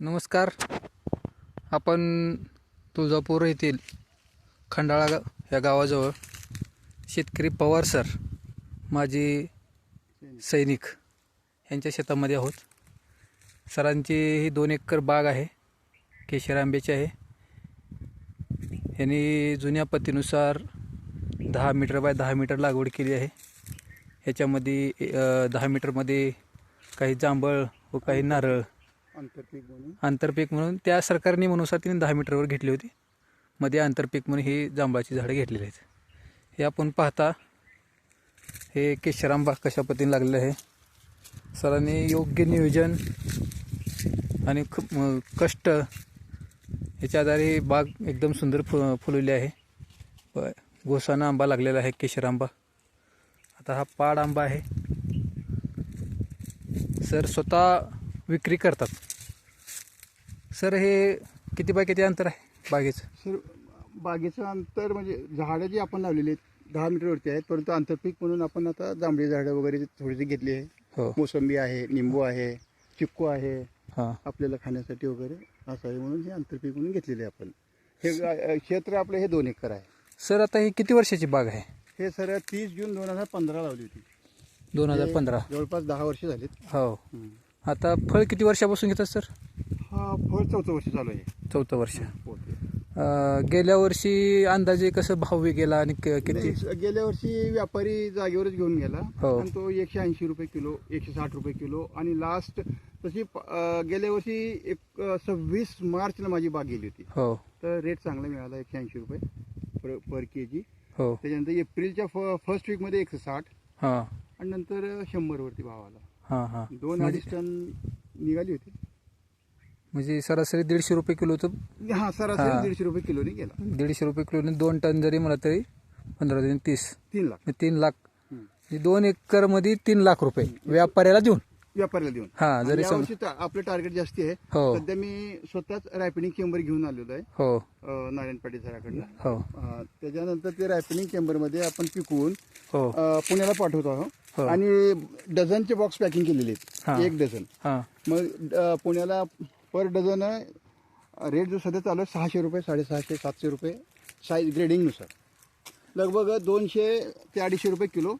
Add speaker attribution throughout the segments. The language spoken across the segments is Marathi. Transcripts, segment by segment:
Speaker 1: नमस्कार. आपण तुळजापूर येथील खंडाळा गा या गावाजवळ शेतकरी पवार सर माजी सैनिक यांच्या शेतामध्ये आहोत. सरांची ही दोन एकर बाग आहे केशर आंब्याची आहे. यांनी जुन्या पतीनुसार दहा मीटर बाय दहा मीटर लागवड केली आहे. ह्याच्यामध्ये दहा मीटरमध्ये काही जांभळ व काही नारळ
Speaker 2: आंतरपीक म्हणून.
Speaker 1: आंतरपीक म्हणून. त्या सरकार नियमानुसार तिने दहा मीटरवर घेतली होती. मध्ये आंतरपीक म्हणून ही जांभळाची झाडं घेतलेली आहेत. हे आपण पाहता हे केशरांबा कशा पद्धतीने लागलेलं आहे. सरांनी योग्य नियोजन आणि खूप कष्ट याच्या आधारे बाग एकदम सुंदर फु फुलवली आहे. ब- गोसाना आंबा लागलेला आहे केशर आंबा आता हा पाड आंबा आहे. सर स्वतः विक्री करतात. सर हे किती बाय किती अंतर आहे बागेचं?
Speaker 2: सर बागेचं अंतर म्हणजे झाडं जी आपण लावलेली आहेत दहा मीटरवरती आहेत परंतु आंतरपीक म्हणून आपण आता जांभळी झाडं वगैरे थोडीशी घेतली आहे.
Speaker 1: हो.
Speaker 2: मोसंबी आहे निंबू आहे चिक्कू आहे.
Speaker 1: हां.
Speaker 2: आपल्याला खाण्यासाठी वगैरे असं आहे म्हणून हे आंतरपीक म्हणून घेतलेले आहे आपण. हे क्षेत्र आपलं हे दोन एकर आहे.
Speaker 1: सर आता ही किती वर्षाची बाग आहे?
Speaker 2: हे सर तीस जून दोन हजार पंधरा लावली होती.
Speaker 1: दोन हजार पंधरा.
Speaker 2: जवळपास दहा वर्ष झालीत.
Speaker 1: हो. आता फळ किती वर्षापासून घेतात सर?
Speaker 2: हा फळ चौथं वर्ष चालू आहे.
Speaker 1: चौथं वर्ष. अं, गेल्या वर्षी अंदाजे कसं भाव गेला आणि क- किती?
Speaker 2: नाही, गेल्या वर्षी व्यापारी जागेवरच घेऊन गेला.
Speaker 1: हो.
Speaker 2: आणि तो एकशे ऐंशी रुपये किलो एकशे साठ रुपये किलो आणि लास्ट तशी प- अं, गेल्या वर्षी एक अं, सव्वीस मार्चला माझी बाग गेली होती.
Speaker 1: हो.
Speaker 2: तर रेट चांगला मिळाला एकशे ऐंशी रुपये पर पर के जी
Speaker 1: हो.
Speaker 2: त्याच्यानंतर एप्रिलच्या फ फर्स्ट वीकमध्ये एकशे साठ.
Speaker 1: हां.
Speaker 2: आणि नंतर शंभरवरती भाव आला.
Speaker 1: हां हां.
Speaker 2: दोन
Speaker 1: म्हणजे
Speaker 2: अडीच टन निघाली होती.
Speaker 1: म्हणजे सरासरी दीडशे रुपये किलो तर
Speaker 2: हा
Speaker 1: हा.
Speaker 2: सरासरी दीडशे रुपये किलोनी गेला.
Speaker 1: दीडशे रुपये किलोने दोन टन जरी म्हणा तरी पंधरा दिन तीस.
Speaker 2: तीन लाख.
Speaker 1: म्हणजे तीन लाख.
Speaker 2: हम्म.
Speaker 1: म्हणजे दोन एकरमध्ये तीन लाख रुपये व्यापाऱ्याला देऊन.
Speaker 2: व्यापाऱ्याला देऊन.
Speaker 1: हा
Speaker 2: आणि
Speaker 1: जरी सम
Speaker 2: यावर्षी टा- आपलं टार्गेट जास्ती आहे.
Speaker 1: हो.
Speaker 2: सध्या मी स्वतःच रॅपिनिंग चेंबर घेऊन आलेलो आहे
Speaker 1: हो.
Speaker 2: अं, नारायण पाटील सराकडनं.
Speaker 1: हो.
Speaker 2: अं, त्याच्यानंतर ते रॅपिनिंग चेंबरमध्ये आपण पिकवून
Speaker 1: हो.
Speaker 2: अं, पुण्याला पाठवतो. आहोत. आणि डझनचे बॉक्स पॅकिंग केलेले
Speaker 1: हा.
Speaker 2: आहेत एक डझन.
Speaker 1: हां.
Speaker 2: मग अं, पुण्याला पर डझन रेट जो सध्या चालू आहे सहाशे रुपये साडेसहाशे सातशे रुपये साईज ग्रेडिंगनुसार लगभग दोनशे ते अडीचशे रुपये किलो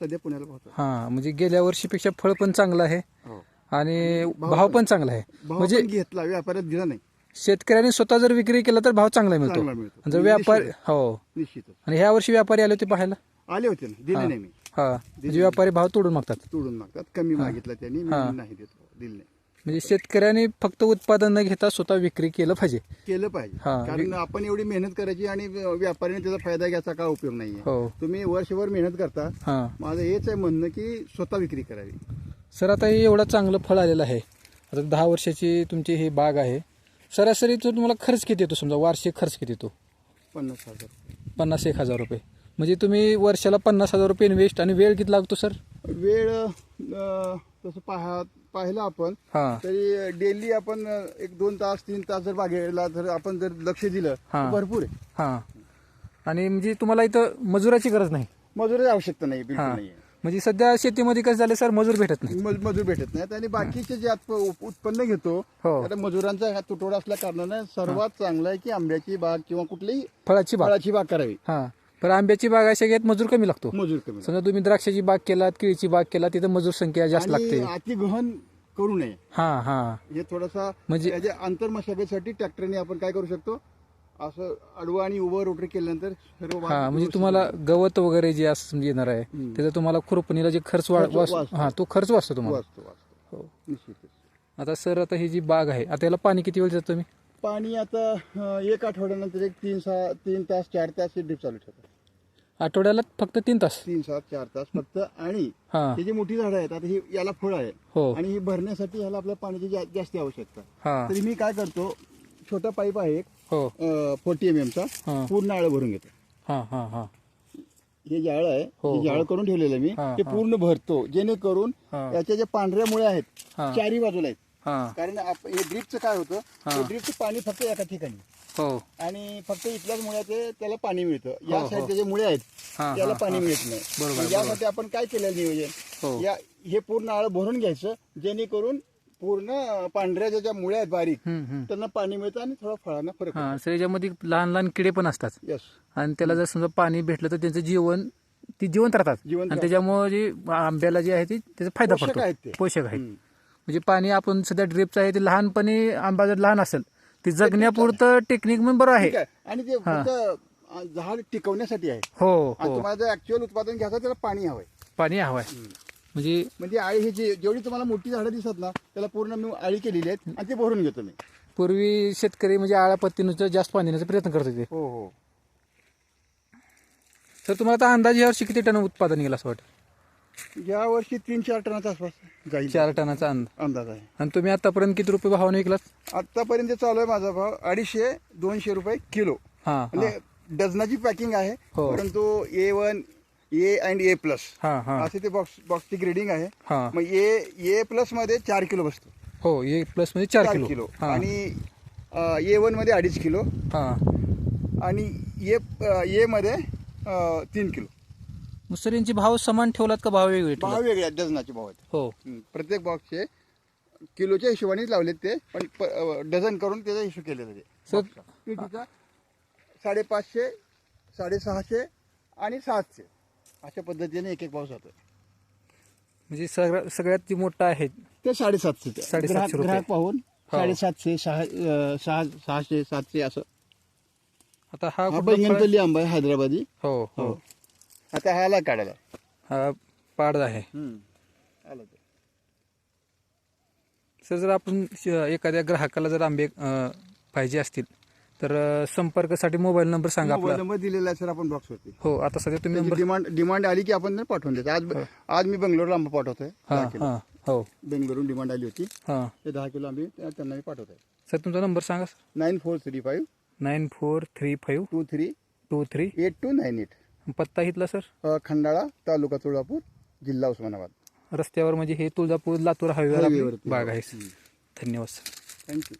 Speaker 2: सध्या पुण्याला पोहोचतो
Speaker 1: हां म्हणजे गेल्या वर्षीपेक्षा फळ पण चांगलं आहे
Speaker 2: हो.
Speaker 1: आणि
Speaker 2: भाव पण-
Speaker 1: चांगला आहे. म्हणजे
Speaker 2: घेतला व्यापाऱ्यात दिला नाही.
Speaker 1: शेतकऱ्यांनी स्वतः जर विक्री केला तर भाव चांगला मिळतो.
Speaker 2: चांगला मिळतो.
Speaker 1: आणि जर व्यापारी हो.
Speaker 2: निश्चितच.
Speaker 1: आणि ह्या वर्षी व्यापारी आले होते पाहायला?
Speaker 2: आले होते ना दिले
Speaker 1: हा.
Speaker 2: नाही मी.
Speaker 1: हा. म्हणजे व्यापारी भाव तोडून मागतात.
Speaker 2: तोडून मागतात. कमी मागितला त्यांनी मी
Speaker 1: हा.
Speaker 2: नाही देतो दिले नाही
Speaker 1: म्हणजे शेतकऱ्यांनी फक्त उत्पादन न घेता स्वतः विक्री केलं पाहिजे.
Speaker 2: केलं पाहिजे.
Speaker 1: हा.
Speaker 2: कारण आपण एवढी मेहनत करायची आणि व्यापाऱ्याने त्याचा फायदा घ्यायचा काय उपयोग नाहीये.
Speaker 1: हो.
Speaker 2: तुम्ही वर्षभर मेहनत करता.
Speaker 1: हां.
Speaker 2: माझं हेच आहे म्हणणं की स्वतः विक्री करावी.
Speaker 1: सर आता हे एवढं चांगलं फळ आलेलं आहे. आता दहा वर्षाची तुमची ही बाग आहे. सरासरी तो तुम्हाला खर्च किती येतो समजा? वार्षिक खर्च किती येतो?
Speaker 2: पन्नास हजार.
Speaker 1: पन्नास एक हजार रुपये. म्हणजे तुम्ही वर्षाला पन्नास हजार रुपये इन्व्हेस्ट आणि वेळ किती लागतो सर
Speaker 2: वेळ अं, तसं पाहा पाहिलं आपण
Speaker 1: हां.
Speaker 2: तरी डेली आपण एक दोन तास तीन तास जर बागेला जर आपण जर लक्ष दिलं
Speaker 1: हा.
Speaker 2: तर भरपूर आहे.
Speaker 1: हां. आणि म्हणजे तुम्हाला इथं मजुराची गरज नाही?
Speaker 2: मजुरी आवश्यकता नाही बिलकुल
Speaker 1: हां.
Speaker 2: नाहीये.
Speaker 1: म्हणजे सध्या शेतीमध्ये कसं झालं सर मजूर भेटत नाही
Speaker 2: मज- मजूर भेटत नाहीत आणि बाकीचे जे आत- उत्पन्न घेतो
Speaker 1: हो.
Speaker 2: आता मजुरांचा हा तुटवडा असल्या कारणानं सर्वात चांगलं आहे की आंब्याची बाग किंवा कुठलीही
Speaker 1: फळाची बाग.
Speaker 2: फळाची बाग करावी.
Speaker 1: हां. पण आंब्याची बाग अशा घेत मजूर कमी लागतो.
Speaker 2: मजूर कमी
Speaker 1: समजा तुम्ही द्राक्षाची बाग केलात केळीची बाग केला तिथं मजूर संख्या जास्त लागते.
Speaker 2: अति गहन करू नये.
Speaker 1: हां हां.
Speaker 2: हे थोडासा
Speaker 1: म्हणजे-
Speaker 2: म्हणजे आंतरमशागतीसाठी ट्रॅक्टरने आपण काय करू शकतो? असं आडवं आणि उभं रोटरी केल्यानंतर सर्व
Speaker 1: हा म्हणजे तुम्हाला गवत वगैरे जे असं समजा येणार आहे
Speaker 2: हम्म.
Speaker 1: त्याचा तुम्हाला खुरपणीला जे खर्च. हा तो खर्च वाचतो तुम्हाला.
Speaker 2: वाचतो वाचतो.
Speaker 1: हो.
Speaker 2: निश्चितच.
Speaker 1: आता सर आता ही जी बाग आहे आता याला पाणी किती वेळ देतो तुम्ही?
Speaker 2: पाणी आता अं, एक आठवड्यानंतर एक तीन सहा तीन तास चार तास हे ड्रिप चालू ठेवतात.
Speaker 1: आठवड्याला फक्त तीन तास.
Speaker 2: तीन सात चार तास फक्त. आणि
Speaker 1: हा.
Speaker 2: ही जी मोठी झाडं आहेत आता ही याला फळ आहे
Speaker 1: हो.
Speaker 2: आणि ही भरण्यासाठी ह्याला आपल्या पाण्याची जा- जास्ती आवश्यकता
Speaker 1: हा.
Speaker 2: तरी मी काय करतो छोटा पाईप आहे एक
Speaker 1: हो.
Speaker 2: फोर्टी एम चा
Speaker 1: हा.
Speaker 2: पूर्ण आळ भरून घेतो.
Speaker 1: हा हा हा.
Speaker 2: हे जाळ आहे
Speaker 1: हो,
Speaker 2: हे जाळ
Speaker 1: हो.
Speaker 2: करून ठेवलेलं आहे मी
Speaker 1: हा,
Speaker 2: ते. पूर्ण भरतो. जेणेकरून
Speaker 1: हा.
Speaker 2: याच्या ज्या पांढऱ्या मुळे आहेत
Speaker 1: हा.
Speaker 2: चारी बाजूला आहेत.
Speaker 1: हा
Speaker 2: कारण आप- हे ड्रिपचं काय होतं
Speaker 1: हा.
Speaker 2: ड्रिपचं पाणी फक्त एका ठिकाणी
Speaker 1: हो
Speaker 2: आणि फक्त इथल्याच मुळे ते त्याला पाणी मिळतं
Speaker 1: हो,
Speaker 2: या
Speaker 1: हो.
Speaker 2: साईडचे जे मुळे आहेत
Speaker 1: हा,
Speaker 2: त्याला
Speaker 1: हा,
Speaker 2: पाणी
Speaker 1: हा.
Speaker 2: मिळत नाही
Speaker 1: बरोबर,
Speaker 2: मग यासाठी आपण काय केलेलं
Speaker 1: हो.
Speaker 2: नियोजन या हे पूर्ण आळ भरून घ्यायचं जेणेकरून पूर्ण पांढऱ्या ज्याच्या मुळ्या आहेत बारीक
Speaker 1: हम्म, हम्म.
Speaker 2: त्यांना पाणी मिळतं आणि थोडा फळांना फरक
Speaker 1: हा सर याच्यामध्ये लहान लहान किडे पण असतात
Speaker 2: येस
Speaker 1: आणि त्याला जर समजा पाणी भेटलं तर त्यांचं जीवन ती जिवंत राहतात
Speaker 2: जिवंत
Speaker 1: आणि त्याच्यामुळे जे आंब्याला जे आहे ते त्याचा फायदा
Speaker 2: पोषक
Speaker 1: पडतो
Speaker 2: आहेत ते.
Speaker 1: पोषक आहेत
Speaker 2: हम्म.
Speaker 1: म्हणजे पाणी आपण सध्या ड्रिपचं आहे ते लहानपणी आंबा जर लहान असेल. ते जगण्यापुरतं टेक्निक पण बरं आहे.
Speaker 2: ठीक आहे. आणि ते फक्त झाड टिकवण्यासाठी आहे.
Speaker 1: हो
Speaker 2: आणि
Speaker 1: हो.
Speaker 2: तुम्हाला जर ऍक्च्युअल उत्पादन घ्यायचं त्याला पाणी हवंय.
Speaker 1: पाणी हवं आहे म्हणजे
Speaker 2: म्हणजे आळी ही जी जेवढी तुम्हाला मोठी झाडं दिसत ना त्याला पूर्ण मी आळी केलेली आहेत आणि ते भरून घेतो मी.
Speaker 1: पूर्वी शेतकरी म्हणजे आळ्या पत्तीनुसार जास्त पाणी देण्याचा प्रयत्न करत होते.
Speaker 2: हो हो.
Speaker 1: सर तुम्हाला आता अंदाजे यावर्षी किती टन उत्पादन येईल असं वाटतं?
Speaker 2: या वर्षी तीन चार टनाचा आसपास जाईल.
Speaker 1: चार टनाचा अंदाज
Speaker 2: अंदाज आहे.
Speaker 1: आणि तुम्ही आतापर्यंत किती रुपये भावाने विकलात?
Speaker 2: आतापर्यंत चालू आहे माझा भाव अडीचशे दोनशे रुपये किलो.
Speaker 1: हा हा.
Speaker 2: म्हणजे डझनाची पॅकिंग आहे
Speaker 1: हो.
Speaker 2: परंतु A one A and A plus
Speaker 1: हा हा.
Speaker 2: असे ते बॉक्स बॉक्सची ग्रेडिंग आहे.
Speaker 1: हा.
Speaker 2: मग ए ए प्लसमध्ये चार किलो बसतो.
Speaker 1: हो ए प्लस म्हणजे चार किलो.
Speaker 2: किलो.
Speaker 1: हा.
Speaker 2: आणि ए वनमध्ये अडीच किलो.
Speaker 1: हा.
Speaker 2: आणि ए ए मध्ये अं, तीन किलो.
Speaker 1: मग सर यांचे भाव समान ठेवलात का भाव वेगळे
Speaker 2: भाव वेगळे आहेत डझनाचे भाव आहेत.
Speaker 1: हो.
Speaker 2: हं, प्रत्येक बॉक्सचे किलोच्या हिशोबानेच लावलेत ते पण प- अं, डझन करून त्याचा हिशोब केलेला ते
Speaker 1: सर
Speaker 2: बॉक्सचा. पेटीचा साडेपाचशे साडेसहाशे आणि सातशे. अशा पद्धतीने एक एक बॉक्स जातो
Speaker 1: म्हणजे सगळ्या सगळ्यात जे मोठं आहे.
Speaker 2: ते साडेसातशे.
Speaker 1: साडेसातशे
Speaker 2: ग्राहक-
Speaker 1: रुपये.
Speaker 2: ग्राहक पाहून
Speaker 1: हो.
Speaker 2: साडेसातशे सहा अं, सहा सहाशे सातशे असं.
Speaker 1: आता हा
Speaker 2: हा
Speaker 1: कुठला फळ-
Speaker 2: बैंगनपल्ली आंबा आहे हैदराबादी.
Speaker 1: हो. हो.
Speaker 2: आता हा आला काढायला.
Speaker 1: हा पाड आहे.
Speaker 2: आला तो.
Speaker 1: सर जर आपण श- एखाद्या ग्राहकाला जर आंबे अं, पाहिजे असतील तर अं, संपर्कासाठी मोबाईल नंबर सांगा
Speaker 2: मोबाईल नंबर दिलेला आहे सर आपण बॉक्स वरती
Speaker 1: हो आता सध्या तुम्ही नंबर
Speaker 2: डिमांड डिमांड आली की आपण पाठवून देतो. आज आज मी बेंगलोरला आंबा पाठवतोय.
Speaker 1: हा हा हो.
Speaker 2: बेंगलोरून डिमांड आली होती.
Speaker 1: हा.
Speaker 2: ते दहा किलो आंबे त्या- त्यांना मी पाठवतोय.
Speaker 1: सर तुमचा नंबर सांगा sir.
Speaker 2: Nine four three five
Speaker 1: nine four three five
Speaker 2: two three
Speaker 1: two three
Speaker 2: eight two nine eight.
Speaker 1: पत्ता इथला सर?
Speaker 2: खंडाळा तालुका तुळजापूर जिल्हा उस्मानाबाद.
Speaker 1: रस्त्यावर म्हणजे हे तुळजापूर लातूर हायवेवर आपली. बाग आहे धन्यवाद सर.
Speaker 2: थँक्यू